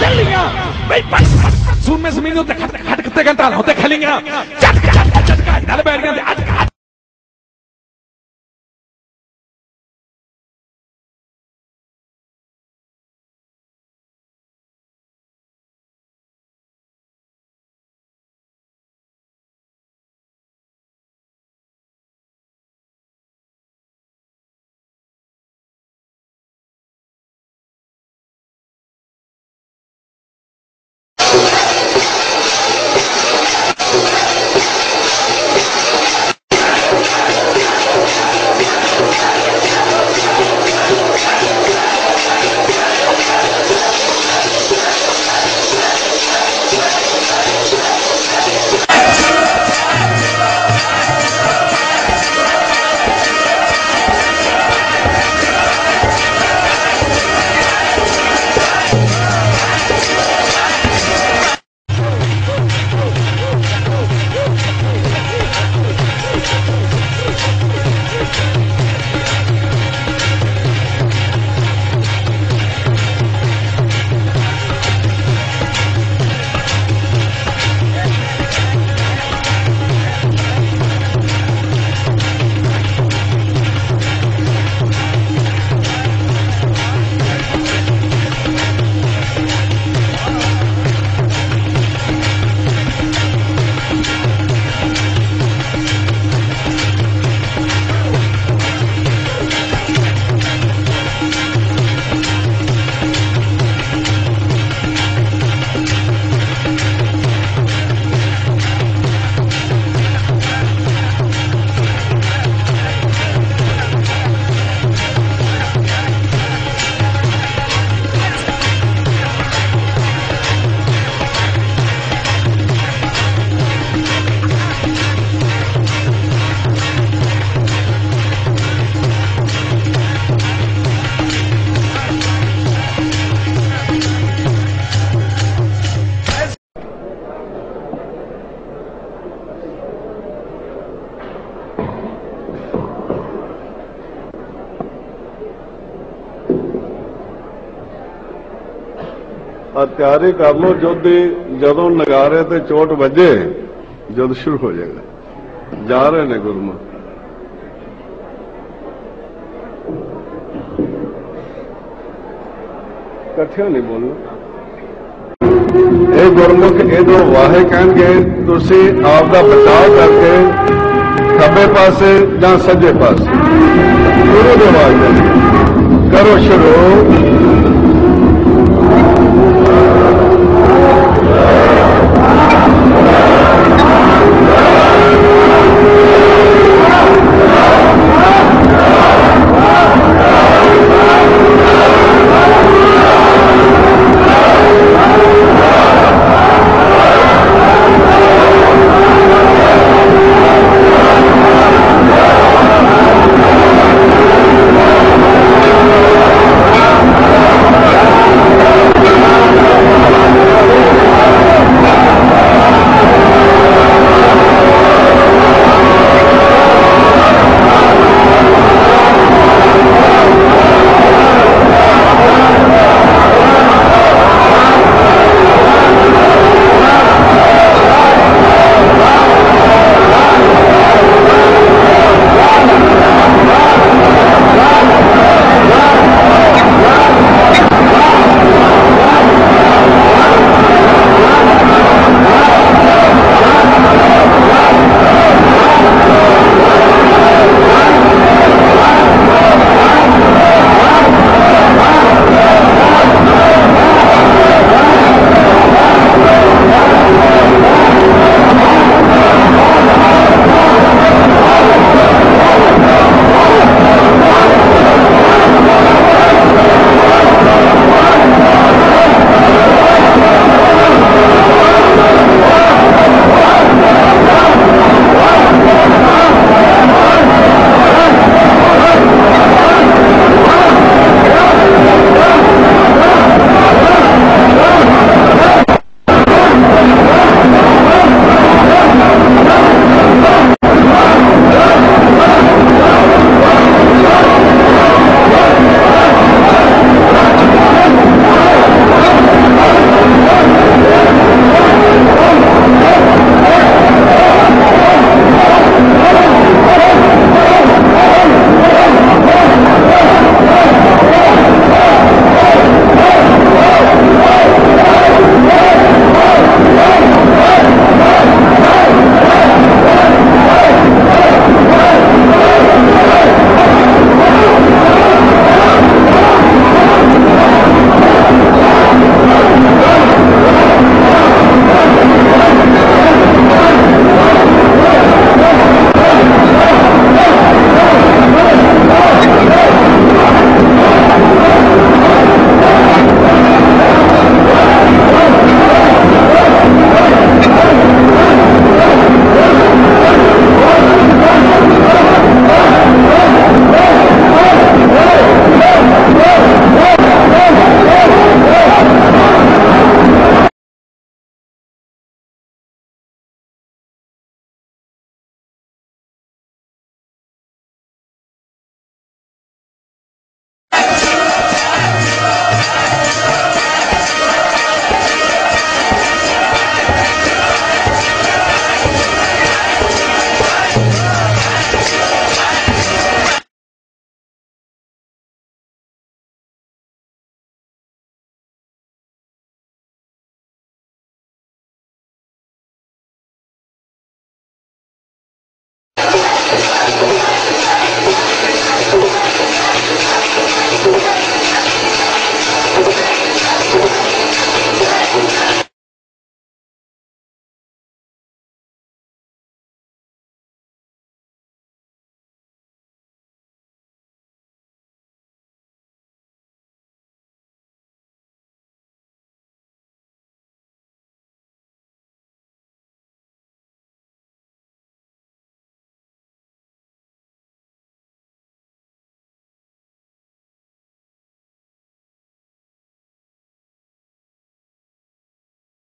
ਚੱਲੀਆਂ ਬਈ ਸੂਮੇ ਜ਼ਮੀਨ ਉੱਤੇ ਖਟ ਖਟ ਖੱਤੇ ਘੰਟਾ ਲਾਉਂਦੇ ਖਲੀਆਂ ਚੱਟ ਚੱਟ ਚੱਟ ਨਾਲ ਬੈਠੀਆਂ ਤੇ ਅੱਜ ਆ ਤਿਆਰੀ ਕਰ ਲਓ ਜੋਦੀ ਜਦੋਂ ਨਗਾਰੇ ਤੇ ਚੋਟ ਵੱਜੇ ਜਦ ਸ਼ੁਰੂ ਹੋ ਜਾਏਗਾ। ਜਾ ਰਹੇ ਨੇ ਗੁਰਮੁਖ। ਇਕੱਠਿਆਂ ਨਹੀਂ ਬੋਲਣਾ। ਇਹ ਗੁਰਮੁਖ ਇਹਦੋਂ ਵਾਹੇ ਕਹਿਣਗੇ, ਤੁਸੀਂ ਆਪ ਦਾ ਬਚਾਅ ਕਰਕੇ ਖੱਬੇ ਪਾਸੇ ਜਾਂ ਸੱਜੇ ਪਾਸੇ, ਗੁਰੂ ਦੇ ਆਵਾਜ਼ ਕਰੋ ਸ਼ੁਰੂ।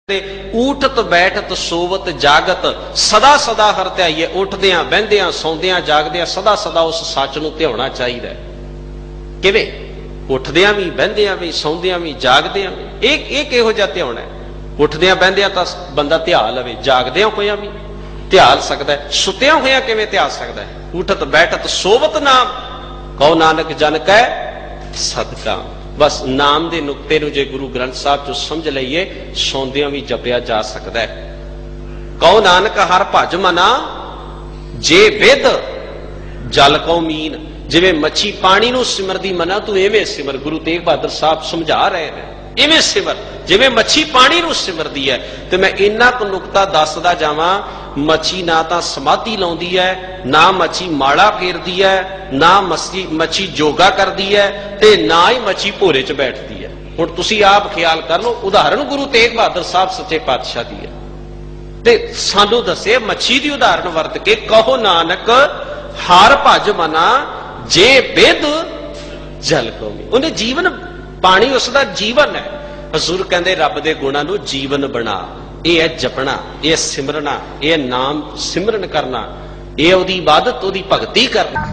ਤੇ ਊਠਤ, ਬੈਠਤ, ਸੋਵਤ, ਜਾਗਤ, ਸਦਾ ਸਦਾ ਹਰ ਧਿਆਈਏ, ਉੱਠਦਿਆਂ, ਬਹਿੰਦਿਆਂ, ਸੌਂਦਿਆਂ, ਜਾਗਦਿਆਂ, ਸਦਾ ਸਦਾ ਉਸ ਸੱਚ ਨੂੰ ਧਿਆਉਣਾ ਚਾਹੀਦਾ ਕਿਵੇਂ? ਉੱਠਦਿਆਂ ਵੀ, ਬਹਿੰਦਿਆਂ ਵੀ, ਸੌਂਦਿਆਂ ਵੀ, ਜਾਗਦਿਆਂ ਵੀ। ਇਹ ਇਹ ਕਿਹੋ ਜਿਹਾ ਧਿਆਉਣਾ ਉੱਠਦਿਆਂ, ਬਹਿੰਦਿਆਂ ਤਾਂ ਬੰਦਾ ਧਿਆ ਲਵੇ, ਜਾਗਦਿਆਂ ਹੋਇਆਂ ਵੀ ਧਿਆਲ ਸਕਦਾ ਹੈ। ਸੁੱਤਿਆਂ ਹੋਇਆਂ ਕਿਵੇਂ ਧਿਆ ਸਕਦਾ ਹੈ? ਉਠਤ ਬੈਠਤ, ਸੋਵਤ ਨਾਮ, ਕਹੋ ਨਾਨਕ ਜਨ ਕੈ ਸਦਕਾ ਬਸ ਨਾਮ ਦੇ ਨੁਕਤੇ ਨੂੰ ਜੇ ਗੁਰੂ ਗ੍ਰੰਥ ਸਾਹਿਬ ਚੋਂ ਸਮਝ ਲਈਏ, ਸੌਂਦਿਆਂ ਵੀ ਜਪਿਆ ਜਾ ਸਕਦਾ ਹੈ। ਕਹੋ ਨਾਨਕ, ਹਰ ਭਜ ਮਨਾ, ਜੇ ਵਿਦ, ਜਲ ਕੋ ਮੀਨ। ਜਿਵੇਂ ਮੱਛੀ ਪਾਣੀ ਨੂੰ ਸਿਮਰਦੀ ਮਨਾ, ਤੂੰ ਐਵੇਂ ਸਿਮਰ। ਗੁਰੂ ਤੇਗ ਬਹਾਦਰ ਸਾਹਿਬ ਸਮਝਾ ਰਹੇ ਨੇ। ਐਵੇਂ ਸਿਮਰ, ਜਿਵੇਂ ਮੱਛੀ ਪਾਣੀ ਨੂੰ ਸਿਮਰਦੀ ਹੈ, ਤੇ ਮੈਂ ਇੰਨਾ ਕੁ ਨੁਕਤਾ ਦੱਸਦਾ ਜਾਵਾਂ, ਮੱਛੀ ਨਾ ਤਾਂ ਸਮਾਧੀ ਲਾਉਂਦੀ ਹੈ, ਨਾ ਮੱਛੀ ਮਾੜਾ ਫੇਰਦੀ ਹੈ, ਨਾ ਮੱਛੀ ਮੱਛੀ ਯੋਗਾ ਕਰਦੀ ਹੈ, ਤੇ ਨਾ ਹੀ ਮੱਛੀ ਭੋਰੇ 'ਚ ਬੈਠਦੀ ਹੈ। ਹੁਣ ਤੁਸੀਂ ਆਪ ਖਿਆਲ ਕਰ ਲਓ ਉਦਾਹਰਣ ਗੁਰੂ ਤੇਗ ਬਹਾਦਰ ਸਾਹਿਬ ਸੱਚੇ ਪਾਤਸ਼ਾਹ ਦੀ ਹੈ। ਤੇ ਸਾਨੂੰ ਦੱਸੇ, ਮੱਛੀ ਦੀ ਉਦਾਹਰਣ ਵਰਤ ਕੇ ਕਹੋ ਨਾਨਕ, ਹਾਰ ਭਜ ਮਨਾ, ਜੇ ਬਿਦ ਜਲ ਕੋਮੀ ਉਹਨੇ ਜੀਵਨ ਪਾਣੀ ਉਸ ਦਾ ਜੀਵਨ ਹੈ। ਹਜ਼ੂਰ ਕਹਿੰਦੇ, ਰੱਬ ਦੇ ਗੁਣਾਂ ਨੂੰ ਜੀਵਨ ਬਣਾ। ਇਹ ਹੈ ਜਪਣਾ, ਇਹ ਹੈ ਸਿਮਰਨਾ, ਇਹ ਹੈ ਨਾਮ ਸਿਮਰਨ ਕਰਨਾ। ਇਹ ਉਹਦੀ ਇਬਾਦਤ, ਉਹਦੀ ਭਗਤੀ ਕਰਨਾ।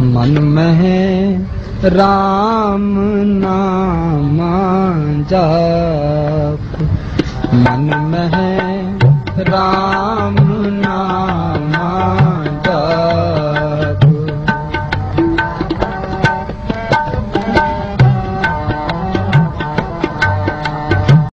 ਮਨ ਮਹਿ ਰਾਮ ਨਾਮ ਜਪ। ਮਨ ਮਹਿ ਰਾਮ